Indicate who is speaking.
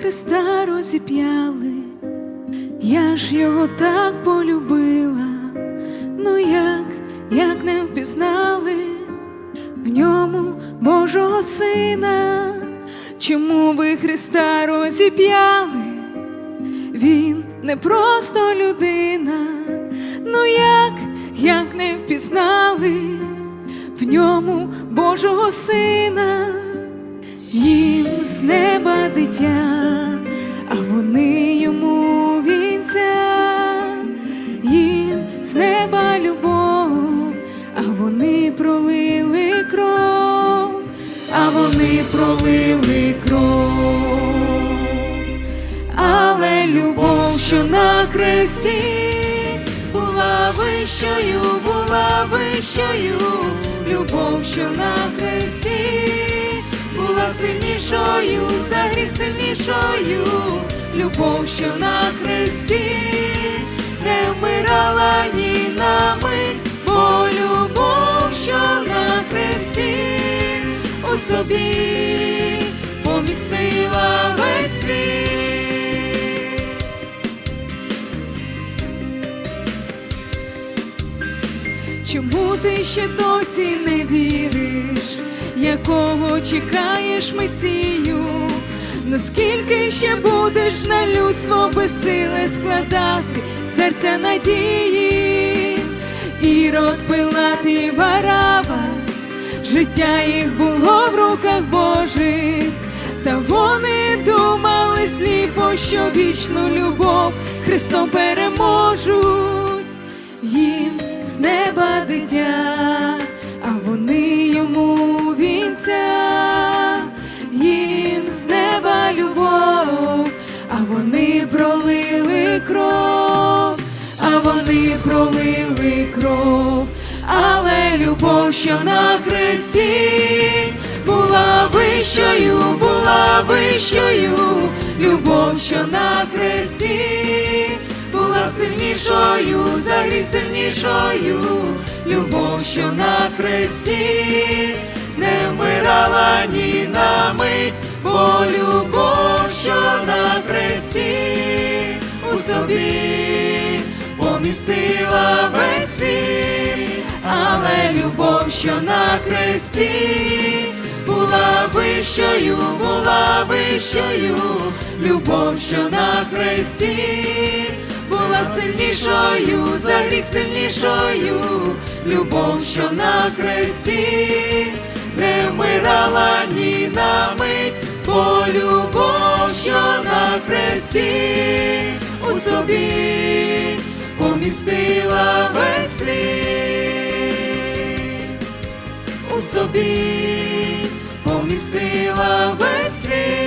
Speaker 1: Христа розіп'яли, я ж його так полюбила, ну як, як не впізнали? В ньому Божого Сина, чому ви Христа розіп'яли? Він не просто людина, ну як, як не впізнали? В ньому Божого Сина, їм з неба дитя, а вони йому вінця, їм з неба любов, а вони пролили кров, а вони пролили кров. Але любов, що на хресті, була вищою, була вищою, любов, що на хресті, сильнішою, за гріх сильнішою, любов, що на хресті, не вмирала ні на мить, бо любов, що на хресті, у собі помістила весь світ. Чому ти ще досі не віриш, якого чекаєш Месію? Ну скільки ще будеш на людство безсиле складати? Серця надії, Ірод Пилат і Варава, життя їх було в руках Божих, та вони думали сліпо, що вічну любов Христом переможуть. Їм з неба дитя, кров, а вони пролили кров, але любов, що на хресті, була вищою, була вищою, любов, що на хресті була сильнішою, за гріх сильнішою, любов, що на хресті, не вмирала ні на мить, бо любов, що на хресті, собі помістила весь світ, але любов, що на хресті, була вищою, була вищою, любов, що на хресті, була сильнішою, за гріх сильнішою, любов, що на хресті, не вмирала ні на мить, бо любов, що на хресті, собі помістила весь світ. У собі помістила весь світ,